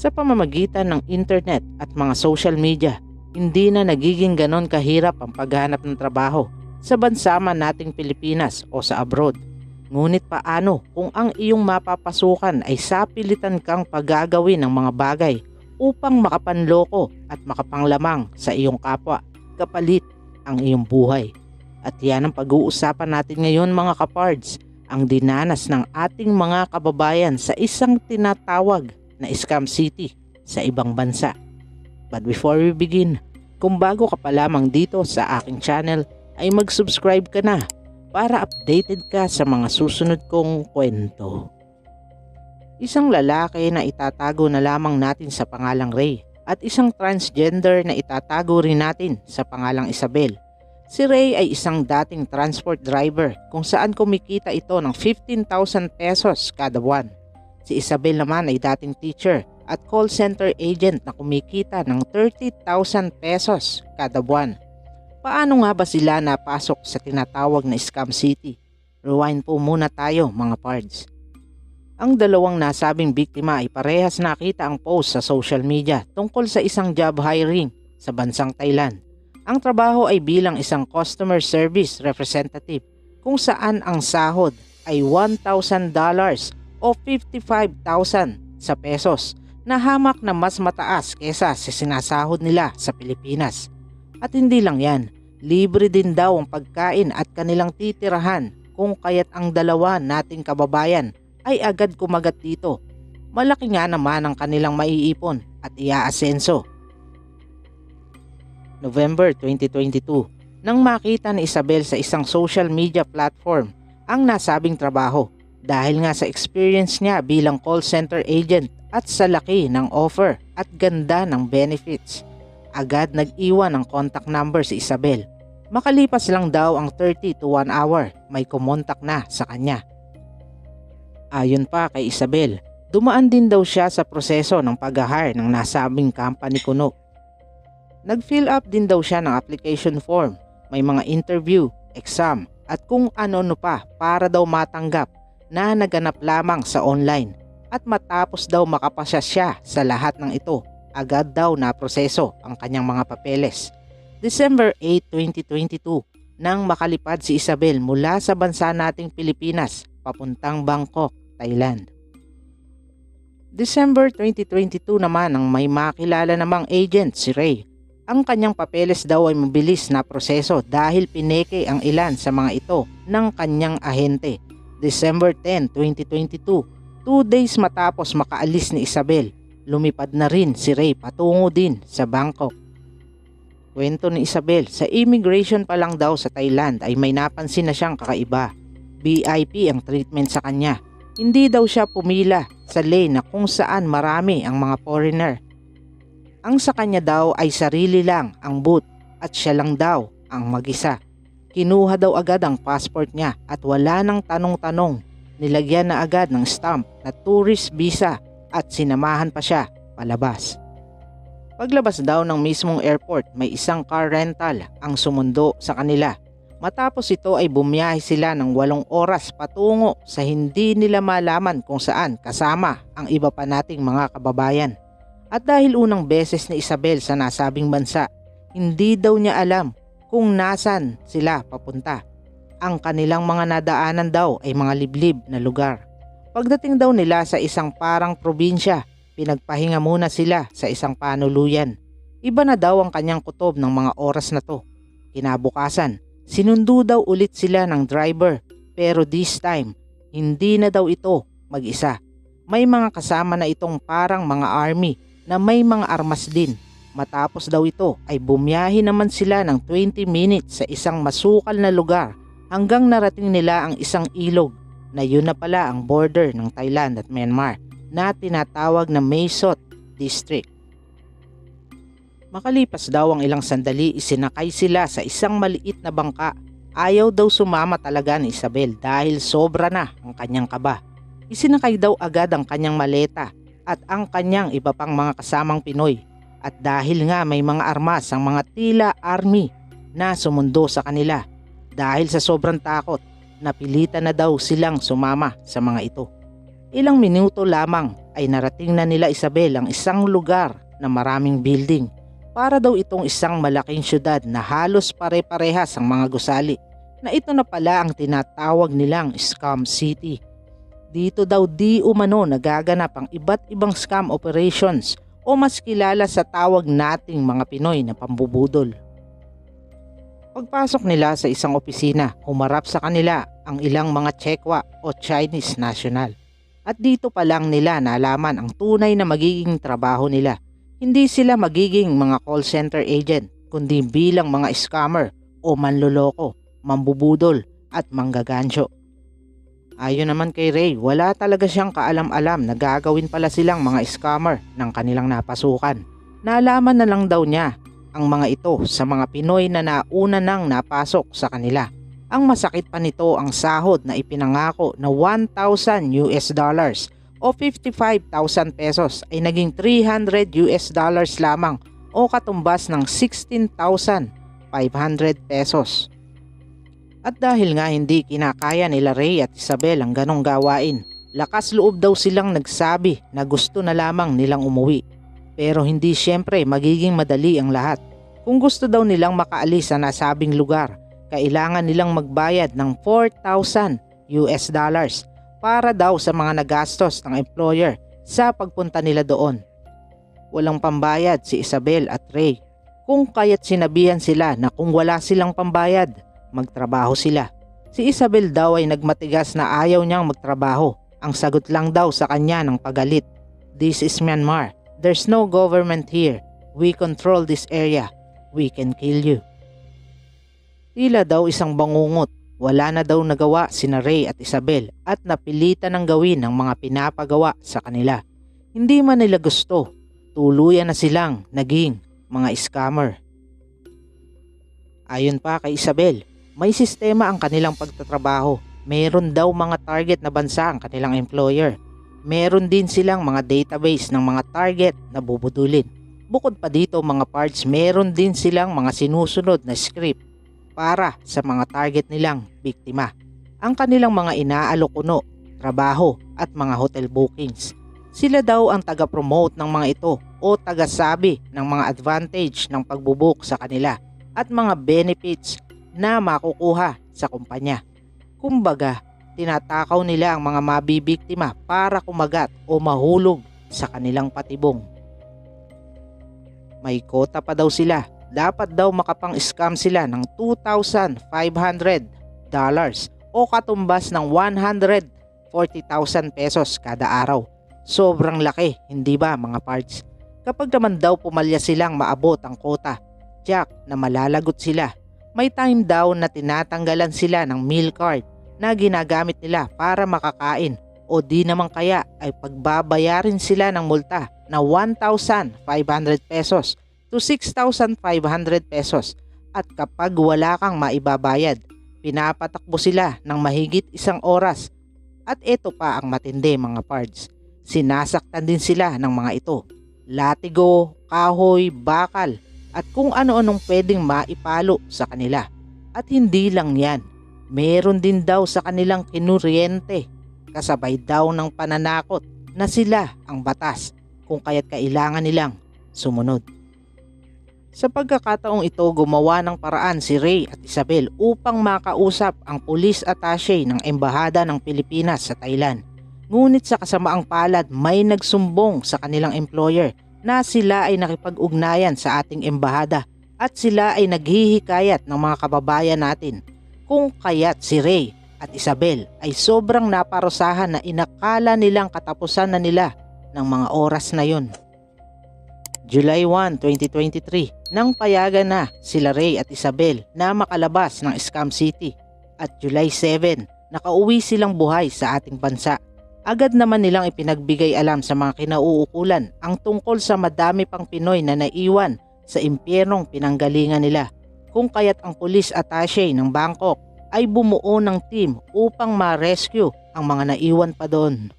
Sa pamamagitan ng internet at mga social media, hindi na nagiging ganon kahirap ang paghanap ng trabaho sa bansa man nating Pilipinas o sa abroad. Ngunit paano kung ang iyong mapapasukan ay sapilitan kang paggagawin ng mga bagay upang makapanloko at makapanglamang sa iyong kapwa kapalit ang iyong buhay. At yan ang pag-uusapan natin ngayon mga kapards, ang dinanas ng ating mga kababayan sa isang tinatawag na Scam City sa ibang bansa. But before we begin, kung bago ka pa lamang dito sa aking channel ay mag-subscribe ka na para updated ka sa mga susunod kong kwento. Isang lalaki na itatago na lamang natin sa pangalang Ray at isang transgender na itatago rin natin sa pangalang Isabel. Si Ray ay isang dating transport driver kung saan kumikita ito ng 15,000 pesos kada buwan. Si Isabel naman ay dating teacher at call center agent na kumikita ng 30,000 pesos kada buwan. Paano nga ba sila napasok sa tinatawag na Scam City? Rewind po muna tayo mga pards. Ang dalawang nasabing biktima ay parehas nakita ang post sa social media tungkol sa isang job hiring sa bansang Thailand. Ang trabaho ay bilang isang customer service representative kung saan ang sahod ay $1,000 o 55,000 sa pesos na hamak na mas mataas kesa sa sinasahod nila sa Pilipinas. At hindi lang yan, libre din daw ang pagkain at kanilang titirahan kung kaya't ang dalawa nating kababayan ay agad kumagat dito. Malaki nga naman ang kanilang maiipon at iaasenso. November 2022, nang makita ni Isabel sa isang social media platform ang nasabing trabaho dahil nga sa experience niya bilang call center agent at sa laki ng offer at ganda ng benefits. Agad nag-iwan ng contact number si Isabel. Makalipas lang daw ang 30 to 1 hour, may kumontak na sa kanya. Ayon pa kay Isabel, dumaan din daw siya sa proseso ng pag-hire ng nasabing company kuno. Nag-fill up din daw siya ng application form, may mga interview, exam, at kung ano-ano pa para daw matanggap na naganap lamang sa online at matapos daw makapasya siya sa lahat ng ito, agad daw na proseso ang kanyang mga papeles. December 8, 2022, nang makalipad si Isabel mula sa bansa nating Pilipinas papuntang Bangkok, Thailand. December 2022 naman ang may makilala namang agent si Ray. Ang kanyang papeles daw ay mabilis na proseso dahil pineke ang ilan sa mga ito ng kanyang ahente December 10, 2022, two days matapos makaalis ni Isabel, lumipad na rin si Ray patungo din sa Bangkok. Kwento ni Isabel, sa immigration pa lang daw sa Thailand ay may napansin na siyang kakaiba. VIP ang treatment sa kanya. Hindi daw siya pumila sa lane na kung saan marami ang mga foreigner. Ang sa kanya daw ay sarili lang ang boot at siya lang daw ang mag-isa. Kinuha daw agad ang passport niya at wala nang tanong-tanong. Nilagyan na agad ng stamp na tourist visa at sinamahan pa siya palabas. Paglabas daw ng mismong airport may isang car rental ang sumundo sa kanila. Matapos ito ay bumiyahe sila ng walong oras patungo sa hindi nila malaman kung saan kasama ang iba pa nating mga kababayan. At dahil unang beses ni Isabel sa nasabing bansa, hindi daw niya alam kung nasan sila papunta. Ang kanilang mga nadaanan daw ay mga liblib na lugar. Pagdating daw nila sa isang parang probinsya, pinagpahinga muna sila sa isang panuluyan. Iba na daw ang kanyang kutob ng mga oras na to. Kinabukasan, sinundo daw ulit sila ng driver pero this time, hindi na daw ito mag-isa. May mga kasama na itong parang mga army na may mga armas din Matapos daw ito ay bumiyahe naman sila ng 20 minutes sa isang masukal na lugar hanggang narating nila ang isang ilog na yun na pala ang border ng Thailand at Myanmar na tinatawag na Maesot District. Makalipas daw ang ilang sandali isinakay sila sa isang maliit na bangka. Ayaw daw sumama talaga ni Isabel dahil sobra na ang kanyang kaba. Isinakay daw agad ang kanyang maleta at ang kanyang iba pang mga kasamang Pinoy at dahil nga may mga armas ang mga tila army na sumundo sa kanila dahil sa sobrang takot napilitan na daw silang sumama sa mga ito. Ilang minuto lamang ay narating na nila Isabel ang isang lugar na maraming building para daw itong isang malaking syudad na halos pare-parehas ang mga gusali na ito na pala ang tinatawag nilang Scam City. Dito daw di umano nagaganap ang iba't ibang scam operations o mas kilala sa tawag nating mga Pinoy na pambubudol. Pagpasok nila sa isang opisina, humarap sa kanila ang ilang mga Chekwa o Chinese national. At dito pa lang nila nalaman ang tunay na magiging trabaho nila. Hindi sila magiging mga call center agent, kundi bilang mga scammer o manloloko, mambubudol at manggagansyo. Ayon naman kay Ray, wala talaga siyang kaalam-alam na gagawin pala silang mga scammer ng kanilang napasukan. Nalaman na lang daw niya ang mga ito sa mga Pinoy na nauna nang napasok sa kanila. Ang masakit pa nito ang sahod na ipinangako na 1,000 US dollars o 55,000 pesos ay naging 300 US dollars lamang o katumbas ng 16,500 pesos. At dahil nga hindi kinakaya nila Ray at Isabel ang ganong gawain, lakas loob daw silang nagsabi na gusto na lamang nilang umuwi. Pero hindi siyempre magiging madali ang lahat. Kung gusto daw nilang makaalis sa nasabing lugar, kailangan nilang magbayad ng 4,000 US dollars para daw sa mga nagastos ng employer sa pagpunta nila doon. Walang pambayad si Isabel at Ray. Kung kaya't sinabihan sila na kung wala silang pambayad, magtrabaho sila. Si Isabel daw ay nagmatigas na ayaw niyang magtrabaho. Ang sagot lang daw sa kanya ng pagalit. This is Myanmar. There's no government here. We control this area. We can kill you. Tila daw isang bangungot. Wala na daw nagawa sina Ray at Isabel at napilitan ng gawin ng mga pinapagawa sa kanila. Hindi man nila gusto. Tuluyan na silang naging mga scammer. Ayon pa kay Isabel, may sistema ang kanilang pagtatrabaho. Meron daw mga target na bansa ang kanilang employer. Meron din silang mga database ng mga target na bubudulin. Bukod pa dito mga parts, meron din silang mga sinusunod na script para sa mga target nilang biktima. Ang kanilang mga inaalukuno, trabaho at mga hotel bookings. Sila daw ang taga-promote ng mga ito o taga-sabi ng mga advantage ng pagbubook sa kanila at mga benefits na makukuha sa kumpanya. Kumbaga, tinatakaw nila ang mga mabibiktima para kumagat o mahulog sa kanilang patibong. May kota pa daw sila. Dapat daw makapang-scam sila ng 2,500 dollars o katumbas ng 140,000 pesos kada araw. Sobrang laki, hindi ba mga parts? Kapag naman daw pumalya silang maabot ang kota, jack na malalagot sila may time daw na tinatanggalan sila ng meal card na ginagamit nila para makakain o di naman kaya ay pagbabayarin sila ng multa na 1,500 pesos to 6,500 pesos at kapag wala kang maibabayad, pinapatakbo sila ng mahigit isang oras at ito pa ang matindi mga pards. Sinasaktan din sila ng mga ito. Latigo, kahoy, bakal at kung ano-anong pwedeng maipalo sa kanila. At hindi lang yan, meron din daw sa kanilang kinuryente kasabay daw ng pananakot na sila ang batas kung kaya't kailangan nilang sumunod. Sa pagkakataong ito, gumawa ng paraan si Ray at Isabel upang makausap ang pulis attache ng Embahada ng Pilipinas sa Thailand. Ngunit sa kasamaang palad may nagsumbong sa kanilang employer na sila ay nakipag-ugnayan sa ating embahada at sila ay naghihikayat ng mga kababayan natin. Kung kaya't si Ray at Isabel ay sobrang naparusahan na inakala nilang katapusan na nila ng mga oras na yon. July 1, 2023, nang payagan na sila Ray at Isabel na makalabas ng Scam City. At July 7, nakauwi silang buhay sa ating bansa Agad naman nilang ipinagbigay alam sa mga kinauukulan ang tungkol sa madami pang Pinoy na naiwan sa impyernong pinanggalingan nila. Kung kaya't ang pulis attache ng Bangkok ay bumuo ng team upang ma-rescue ang mga naiwan pa doon.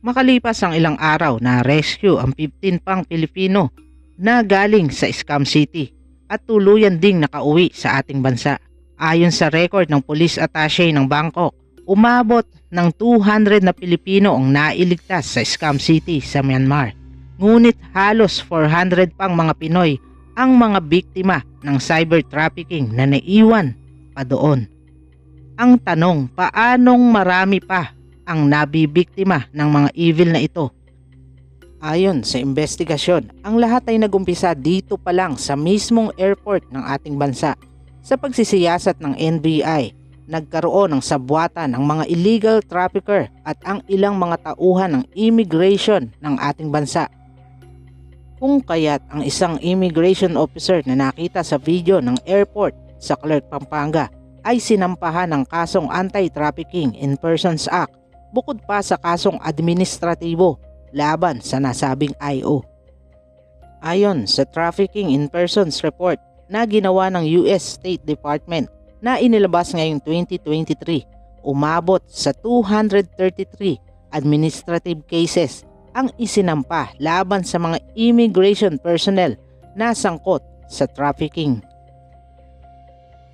Makalipas ang ilang araw na rescue ang 15 pang Pilipino na galing sa Scam City at tuluyan ding nakauwi sa ating bansa. Ayon sa record ng police attache ng Bangkok, umabot ng 200 na Pilipino ang nailigtas sa Scam City sa Myanmar. Ngunit halos 400 pang mga Pinoy ang mga biktima ng cyber trafficking na naiwan pa doon. Ang tanong, paanong marami pa ang nabibiktima ng mga evil na ito? Ayon sa investigasyon, ang lahat ay nagumpisa dito pa lang sa mismong airport ng ating bansa. Sa pagsisiyasat ng NBI, nagkaroon ng sabwatan ng mga illegal trafficker at ang ilang mga tauhan ng immigration ng ating bansa. Kung kaya't ang isang immigration officer na nakita sa video ng airport sa Clark, Pampanga ay sinampahan ng kasong Anti-Trafficking in Persons Act bukod pa sa kasong administratibo laban sa nasabing IO. Ayon sa Trafficking in Persons Report na ginawa ng US State Department na inilabas ngayong 2023, umabot sa 233 administrative cases ang isinampa laban sa mga immigration personnel na sangkot sa trafficking.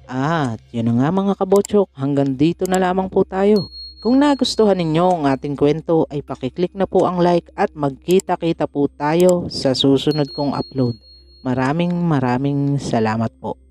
At yun nga mga kabotsok, hanggang dito na lamang po tayo. Kung nagustuhan ninyo ang ating kwento ay pakiclick na po ang like at magkita-kita po tayo sa susunod kong upload. Maraming maraming salamat po.